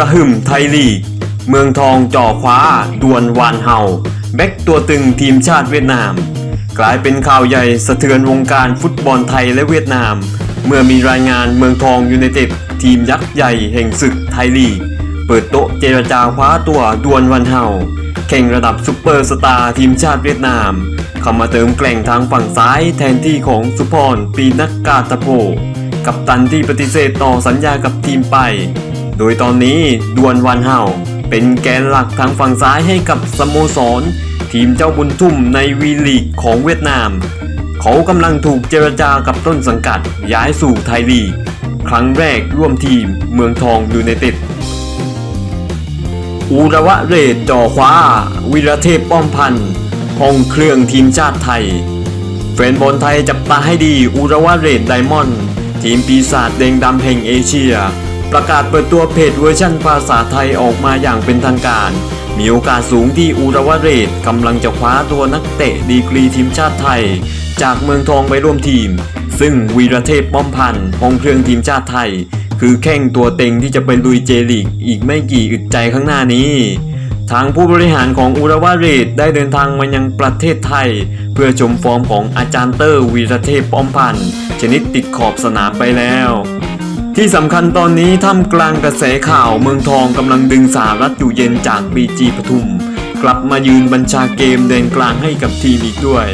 ระหึ่มไทยลีก เมืองทองจ่อคว้าดวลวานเห่าแบ็กตัวตึงทีมชาติเวียดนาม กลายเป็นข่าวใหญ่สะเทือนวงการฟุตบอลไทยและเวียดนาม เมื่อมีรายงานเมืองทองยูไนเต็ดทีมยักษ์ใหญ่แห่งศึกไทยลีก เปิดโต๊ะเจรจาคว้าตัวดวลวันเห่าแข่งระดับซุปเปอร์สตาร์ทีมชาติเวียดนามเข้ามาเติมแกล่งทางฝั่งซ้ายแทนที่ของสุพรปีนักกาตะโพกับตันที่ปฏิเสธต่อสัญญากับทีมไป โดยตอนนี้ดวนวันเหาเป็นแกนหลักทางฝั่งซ้ายให้กับสโมสร ทีมเจ้าบุญทุ่มในวีลีกของเวียดนาม เขากำลังถูกเจรจากับต้นสังกัดย้ายสู่ไทยลีก ครั้งแรกร่วมทีมเมืองทองยูไนเต็ดอูระวะเรดจ่อคว้า วิรเทพป้อมพันธ์ห้องเครื่องทีมชาติไทยแฟนบอลไทยจับตาให้ดีอูระวะเรดไดมอนด์ทีมปีศาจแดงดำแห่งเอเชีย ประกาศเปิดตัวเพจเวอร์ชันภาษาไทยออกมาอย่างเป็นทางการ มีโอกาสสูงที่อูรวะเรดกำลังจะคว้าตัวนักเตะดีกรีทีมชาติไทย จากเมืองทองไปร่วมทีม ซึ่งวีรเทพป้อมพันธ์องเครื่องทีมชาติไทย คือแข้งตัวเต็งที่จะไปลุยเจลีกอีกไม่กี่อึดใจข้างหน้านี้ทางผู้บริหารของอุรวาเรดได้เดินทางมายังประเทศไทย เพื่อชมฟอร์มของอาจารย์เตอร์วีรเทพป้อมพันธ์ชนิดติดขอบสนามไปแล้ว ที่สำคัญตอนนี้ท่ามกลางกระแสข่าวเมืองทองกำลังดึงสารัตอยู่เย็นจากบีจีปทุม กลับมายืนบัญชาเกมแดนกลางให้กับทีมอีกด้วย